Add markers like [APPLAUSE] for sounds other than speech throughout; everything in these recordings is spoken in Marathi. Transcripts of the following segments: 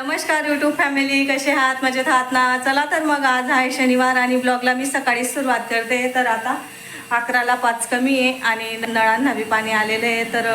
नमस्कार युट्यूब फॅमिली कसे आहात? मजेत आहात ना? चला तर मग आज आहे शनिवार आणि ब्लॉगला मी सकाळी सुरुवात करते. तर आता अकराला पाच कमी आहे आणि नळांना बी पाणी आलेलं आहे. तर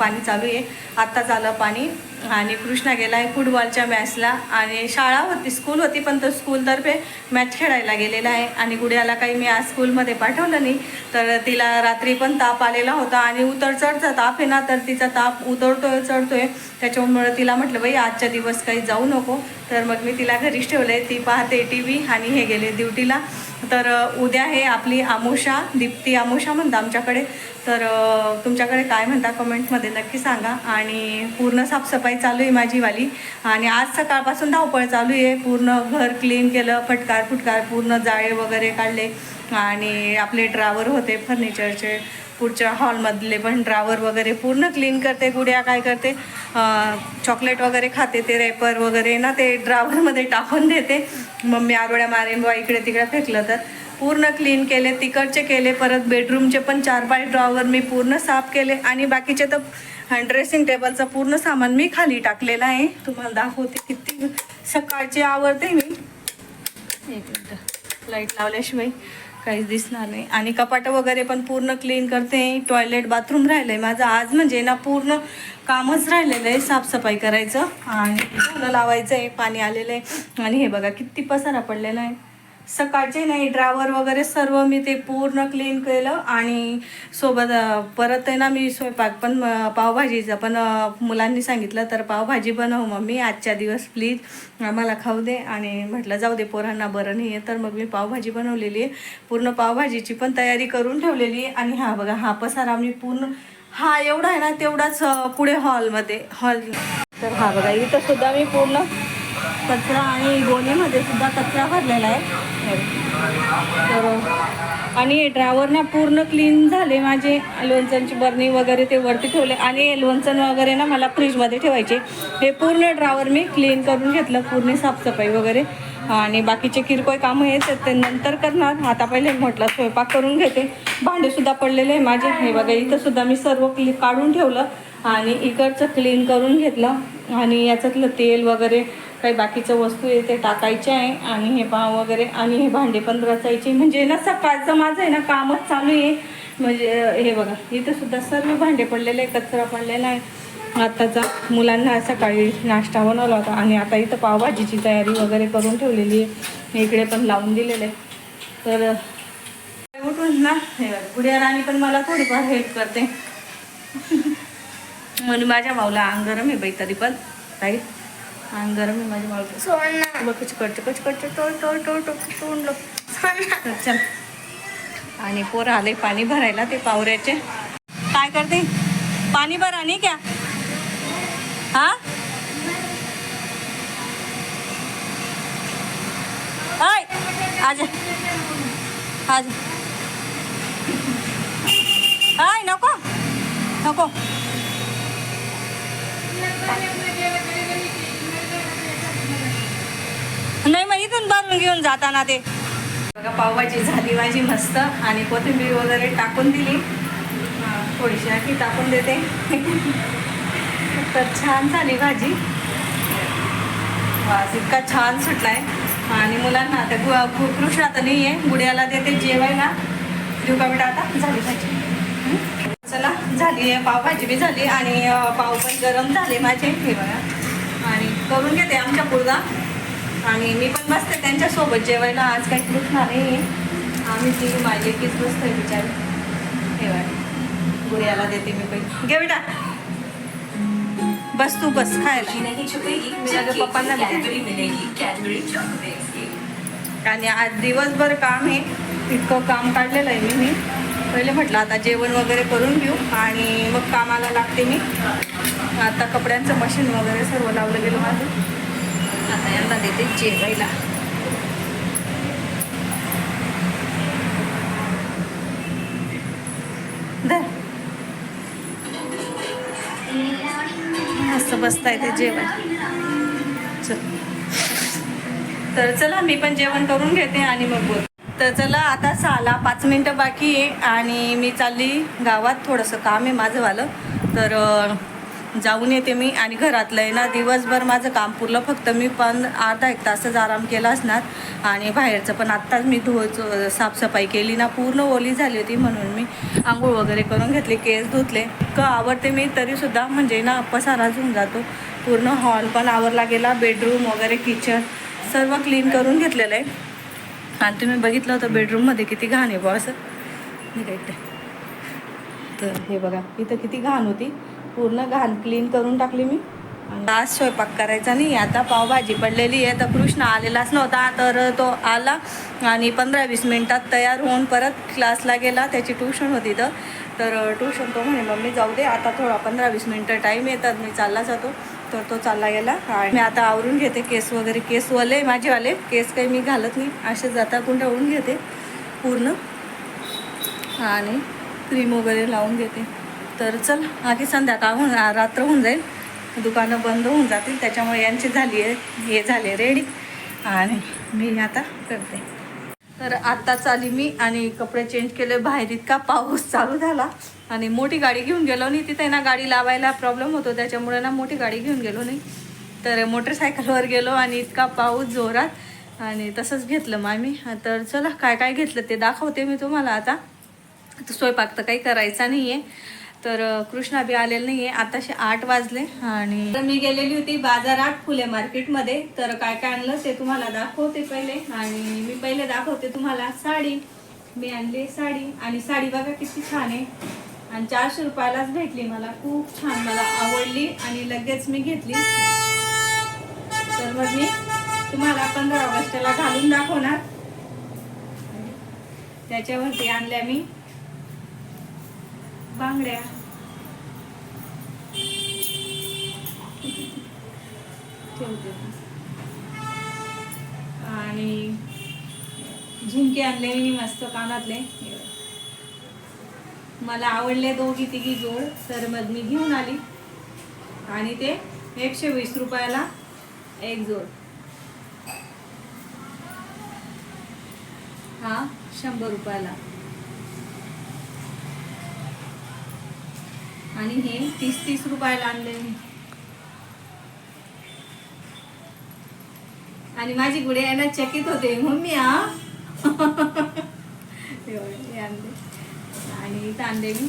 पाणी चालू आहे. आत्ताच आलं पाणी. आणि कृष्णा गेला आहे फुटबॉलच्या मॅचला आणि शाळा होती स्कूल होती पण तो स्कूलतर्फे मॅच खेळायला गेलेला आहे. आणि गुड्याला काही मी आज स्कूलमध्ये पाठवलं नाही. तर तिला रात्री पण ताप आलेला होता आणि उतर चढचा ताप आहे ना तर तिचा ताप उतरतोय चढतोय. त्याच्यामुळं तिला म्हटलं बाई आजच्या दिवस काही जाऊ नको. तर मग मी तिला घरीच ठेवलं आहे ती पाहते टी व्ही आणि हे गेले ड्युटीला. तर उद्या आहे आपली आमुषा दीप्ती आमुषा म्हणता आमच्याकडे. तर तुमच्याकडे काय म्हणता कमेंटमध्ये नक्की सांगा. आणि पूर्ण साफसफाई चालू आहे माझीवाली आणि आज सकाळपासून धावपळ चालू आहे. पूर्ण घर क्लीन केलं फटकार फुटकार पूर्ण जाळे वगैरे काढले. आणि आपले ड्रावर होते फर्निचरचे पुढच्या हॉलमधले पण ड्रावर वगैरे पूर्ण क्लीन करते गुड्या काय करते चॉकलेट वगैरे खाते ते रेपर वगैरे ना ते ड्रावरमध्ये टाकून देते. मम्मी आरोड्या मारेन बा इकडे तिकडे फेकलं तर. पूर्ण क्लीन केले तिकडचे केले परत बेडरूमचे पण चार पाच ड्रॉवर मी पूर्ण साफ केले. आणि बाकीचे तर ड्रेसिंग टेबलचं पूर्ण सामान मी खाली टाकलेलं आहे. तुम्हाला दाखवते किती सकाळची आवडते मी. एक मिनटं. लाइट लावल्याशिवाय. काहीच दिसणार नाही. आणि कपाटं वगैरे पण पूर्ण क्लीन करते. टॉयलेट बाथरूम राहिलं आहे माझं. आज म्हणजे ना पूर्ण कामच राहिलेलं आहे साफसफाई करायचं. आणि फुलं लावायचं आहे पाणी आलेलं आहे. आणि हे बघा किती पसारा पडलेला आहे. सकाळचे नाही ड्रावर वगैरे सर्व मी ते पूर्ण क्लीन केलं आणि सोबत परत आहे ना मी स्वयंपाक पण पावभाजीचा पण मुलांनी सांगितलं तर पावभाजी बनव मम्मी आजच्या दिवस प्लीज आम्हाला खाऊ दे आणि म्हटलं जाऊ दे पोरांना बरं नाही आहे तर मग मी पावभाजी बनवलेली आहे. पूर्ण पावभाजीची पण तयारी करून ठेवलेली आहे. आणि हा बघा हा पसारा मी पूर्ण हा एवढा आहे ना तेवढाच पुढे हॉलमध्ये हॉल तर हा बघा इथं सुद्धा मी पूर्ण कचरा आणि गोणीमध्ये सुद्धा कचरा भरलेला आहे. तर आणि हे ड्रावर ना पूर्ण क्लीन झाले माझे. लोणचणची बरणी वगैरे ते वरती ठेवले. आणि लोणचण वगैरे ना मला फ्रीजमध्ये ठेवायचे. हे पूर्ण ड्रावर मी क्लीन करून घेतलं. पूर्ण साफसफाई वगैरे. आणि बाकीचे किरकोळ कामं आहेत. ते नंतर करणार. आता पहिले म्हटलं स्वयंपाक करून घेते. भांडेसुद्धा पडलेले आहे माझे. हे बघा इथंसुद्धा मी सर्व क्ली काढून ठेवलं. आणि इकडचं क्लीन करून घेतलं. आणि याच्यातलं तेल वगैरे काही बाकीचं वस्तू आहे ते टाकायचे आहे आणि हे पाव वगैरे आणि हे भांडे पण रचायचे. म्हणजे ना सकाळचं माझं आहे ना कामच चालू आहे. म्हणजे हे बघा इथं सुद्धा सर्व भांडे पडलेले आहे कचरा पडलेला आहे. आत्ताचा मुलांना सकाळी नाश्ता बनवला होता आणि आता इथं पावभाजीची तयारी वगैरे करून ठेवलेली आहे. इकडे पण लावून दिलेलं आहे तर उठून ना हे गुडिया राणी पण मला थोडीफार हेल्प करते. [LAUGHS] म्हणून माझ्या माऊला अंग गरम आहे बाई तरी पण ताई. अंग गरम आहे माझ्या माऊला सोड ना बघ कच कट कच कट टोळ टोळ टोळ टोळ तोंडलं चल आणि पोर आले पाणी भरायला ते पावऱ्याचे. काय करते? पाणी भरा नाही क्या हा? हाय आज आज. हाय नको. नको. नाही मग इथून भरून घेऊन जाताना ते. बघा पावभाजी झाली माझी मस्त. आणि कोथिंबीर वगैरे टाकून दिली. थोडीशी आखी टाकून देते. तर छान झाली भाजी. वास इतका छान सुटलाय. आणि मुलांना आता गु- कृष्ण आता नाही आहे गुड्याला देते जेवायला. देऊ का बेटा आता? झाली भाजी. चला झाली आहे पावभाजी बी झाली. आणि पाव पण गरम झाले माझे. हे बघा. आणि करून घेते आमच्या पुरदा आणि मी पण बसते त्यांच्यासोबत जेवायला आज काही कृष्णा नाही आहे. आम्ही ती माझी एकच बसतोय बिचारी. हे बघा. गुडियाला देते मी पण. घे बेटा. बस तू बस. खायला. माझ्या पप्पांना आणि आज दिवसभर काम आहे. इतकं काम काढलेलं आहे मी मी. पहिले म्हटलं आता जेवण वगैरे करून घेऊ. आणि मग कामाला लागते मी. आता कपड्यांचं मशीन वगैरे सर्व लावलं गेलं माझं. आता यांना देते जेवायला. मस्त बसताय ते जेवण. चल. तर चला मी पण जेवण करून घेते आणि मग बोल तर चला आता सहाला पाच मिनटं बाकी आहे आणि मी चालली गावात. थोडंसं काम आहे माझंवालं तर जाऊन येते मी आणि घरातलं आहे ना दिवसभर माझं काम पुरलं फक्त मी पण अर्धा एक तासच आराम केला असणार. आणि बाहेरचं पण आत्ताच मी धुवच साफसफाई केली ना पूर्ण ओली झाली होती म्हणून मी आंघोळ वगैरे करून घेतली केस धुतले. क आवडते मी तरीसुद्धा म्हणजे ना पसाराच होऊन जातो. पूर्ण हॉल पण आवरला गेला बेडरूम वगैरे किचन सर्व क्लीन करून घेतलेलं आहे. आणि तुम्ही बघितलं होतं बेडरूममध्ये किती घाण आहे बुवा असं. नाही तर हे बघा इथं किती घाण होती. पूर्ण घाण क्लीन करून टाकली मी. आज स्वयंपाक करायचा नाही आता पावभाजी पडलेली आहे तर कृष्ण आलेलाच नव्हता तर तो आला आणि पंधरा वीस मिनटात तयार होऊन परत क्लासला गेला त्याची ट्यूशन होती तर. तर ट्यूशन तो म्हणे मम्मी जाऊ दे आता थोडा पंधरा वीस मिनटं टाईम आहे तर मी चालला जातो. तर तो चालला गेला आणि मी आता आवरून घेते केस वगैरे. केसवाले माझेवाले केस काही मी घालत नाही असे जाता गुंडाळून घेते पूर्ण. आणि क्रीम वगैरे लावून घेते. तर चल आधी संध्याकाळ होऊन रात्र होऊन जाईल. दुकानं बंद होऊन जातील त्याच्यामुळे यांची झाली आहे हे झाले रेडी आणि मी आता करते. तर आत्ताच आली मी आणि कपडे चेंज केले बाहेर इतका पाऊस चालू झाला. आणि मोठी गाडी घेऊन गेलो नाही तिथे ना गाडी लावायला प्रॉब्लेम होतो त्याच्यामुळे ना मोठी गाडी घेऊन गेलो नाही. तर मोटरसायकलवर गेलो आणि इतका पाऊस जोरात. आणि तसंच घेतलं मग आम्ही तर चला काय काय घेतलं ते दाखवते मी तुम्हाला आता. स्वयंपाक तर काही करायचा नाही आहे तर कृष्णा बी आलेलं नाही आहे आताशे आठ वाजले आणि तर मी गेलेली होती बाजारात फुले मार्केटमध्ये. तर काय काय आणलं ते तुम्हाला दाखवते पहिले. आणि मी पहिले दाखवते तुम्हाला साडी. मी आणली साडी. आणि साडी बघा किती छान आहे. आणि चारशे रुपयालाच भेटली मला. खूप छान मला आवडली आणि लगेच मी घेतली. तर मग मी तुम्हाला पंधरा ऑगस्टला घालून दाखवणार. त्याच्यावरती आणल्या मी. बांगड्या. ठेवते. आणि झुमके आणले मी मस्त कानातले. मला आवडले दोघी तिघी जोड तर मग मी घेऊन आली. आणि ते एकशे वीस रुपयाला एक जोड. हा शंभर रुपयाला. आणि हे तीस तीस रुपयाला आणले मी. आणि माझी गुडे यायला चकित होते मम्मी मी [LAUGHS] आणले. आणि तांदे मी.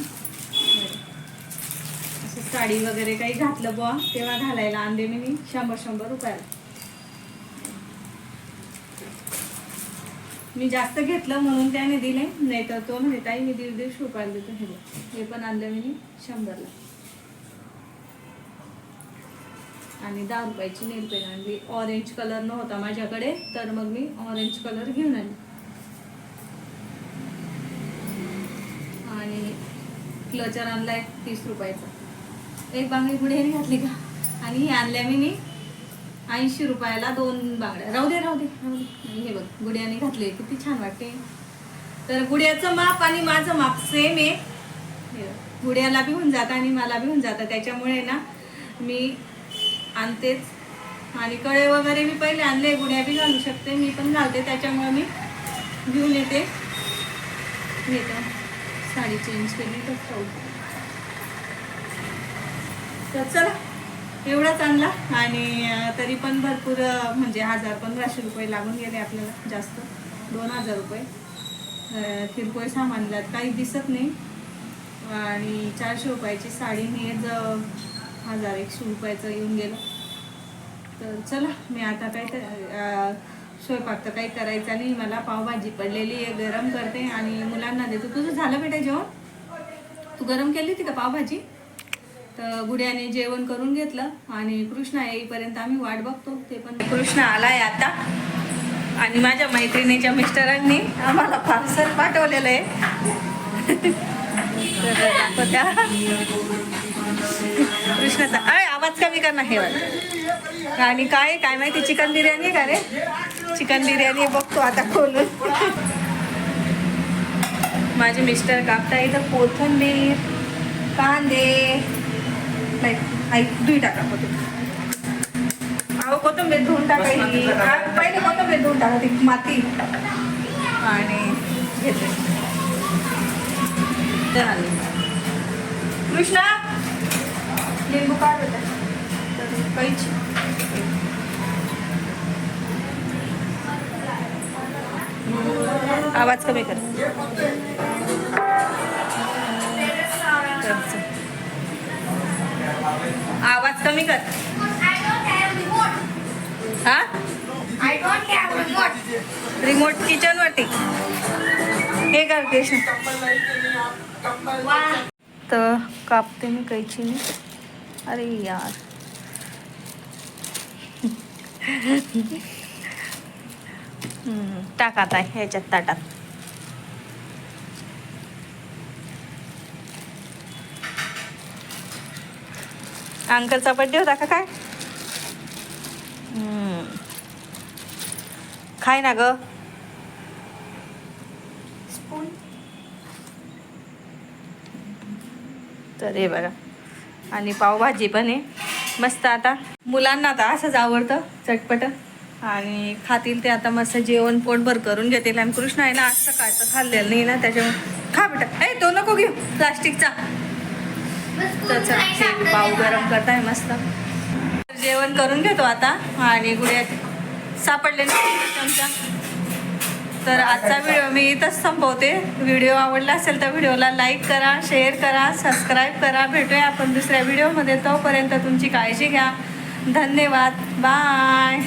असं साडी वगैरे काही घातलं बुवा तेव्हा घालायला आणले मी मी शंभर शंभर रुपयाला. मी जास्त घेतलं म्हणून त्याने दिले. नाही तर तो म्हणे ताई मी दीड दीडशे रुपयाला देतो हे हे पण आणलं मी शंभरला. आणि दहा रुपयाची नेल पेन आणली. ऑरेंज कलर नव्हता माझ्याकडे तर मग मी ऑरेंज कलर घेऊन आली. आणि क्लचर आणलाय तीस रुपयाचा. एक बांगडी पुढे घातली का? आणि ही आणल्या मी ऐंशी रुपयाला दोन बांगड्या. राहू दे राहू दे राहू दे. हे बघ गुड्याने घातले किती छान वाटते. तर गुड्याचं माप आणि माझं माप सेम आहे. हे गुड्याला बी होऊन जातं आणि मला बी होऊन जातं. त्याच्यामुळे ना मी आणतेच. आणि कळे वगैरे मी पहिले आणले गुड्या बी घालू शकते. मी पण घालते त्याच्यामुळे मी घेऊन येते. येतं साडी चेंज केली तर चला. एवढाच आणला आणि तरी पण भरपूर म्हणजे हजार पंधराशे रुपये लागून गेले आपल्याला जास्त. दोन हजार रुपये. किरकोळ सामानला काही दिसत नाही. आणि चारशे रुपयाची साडी हेच हजार एकशे रुपयाचं येऊन गेलं. तर चला मी आता काय तर स्वयंपाक तर काही करायचा नाही. मला पावभाजी पडलेली आहे गरम करते आणि मुलांना देतो. तुझं झालं बेटा जेवण? तू गरम केली होती का पावभाजी? तर गुड्याने जेवण करून घेतलं आणि कृष्णा येईपर्यंत आम्ही वाट बघतो. ते पण कृष्णा आलाय आता. आणि माझ्या मैत्रिणीच्या मिस्टरांनी आम्हाला पार्सल पाठवलेलं आहे. तर त्या कृष्णाचा अय आवाज कमी कर हे आणि काय काय माहिती चिकन बिर्याणी का रे? चिकन बिर्याणी बघतो आता खोलून. माझे मिस्टर कापता इथं कोथंबीर कांदे नाही आई दुई टाका कोथिंबीर. अहो कोथिंबीर धुवून टाकायची पहिले कोथिंबीर धुवून टाका ती माती. आणि घेते. तर आली. कृष्णा लिंबू काढ तर कैची आवाज कमी कर. कमी कर. हा? रिमोट किचन वरती. हे कर केशन तर कापते मी कैची मी. अरे यार. [LAUGHS] टाका टाक आता ह्याच्यात ताटात. अंकलचा बड्डे होता का काय? हम्म. खाय ना ग. तर हे बघा. आणि पावभाजी पण आहे. मस्त आता. मुलांना आता असंच आवडतं चटपट. आणि खातील ते आता मस्त जेवण पोटभर करून घेतील. आणि कृष्ण आहे ना आज सकाळचं खाल्लेलं नाही ना त्याच्यामुळे खा बेटा. ए तो नको घेऊ. प्लास्टिकचा. त्याचा पाव गरम करताय मस्त. जेवण करून घेतो आता. आणि गुड्यात सापडले ना तर आजचा व्हिडिओ मी इथंच संपवते. व्हिडिओ आवडला असेल तर व्हिडिओला लाईक करा शेअर करा सबस्क्राईब करा. भेटूया आपण दुसऱ्या व्हिडिओमध्ये. तोपर्यंत तुमची काळजी घ्या. धन्यवाद. बाय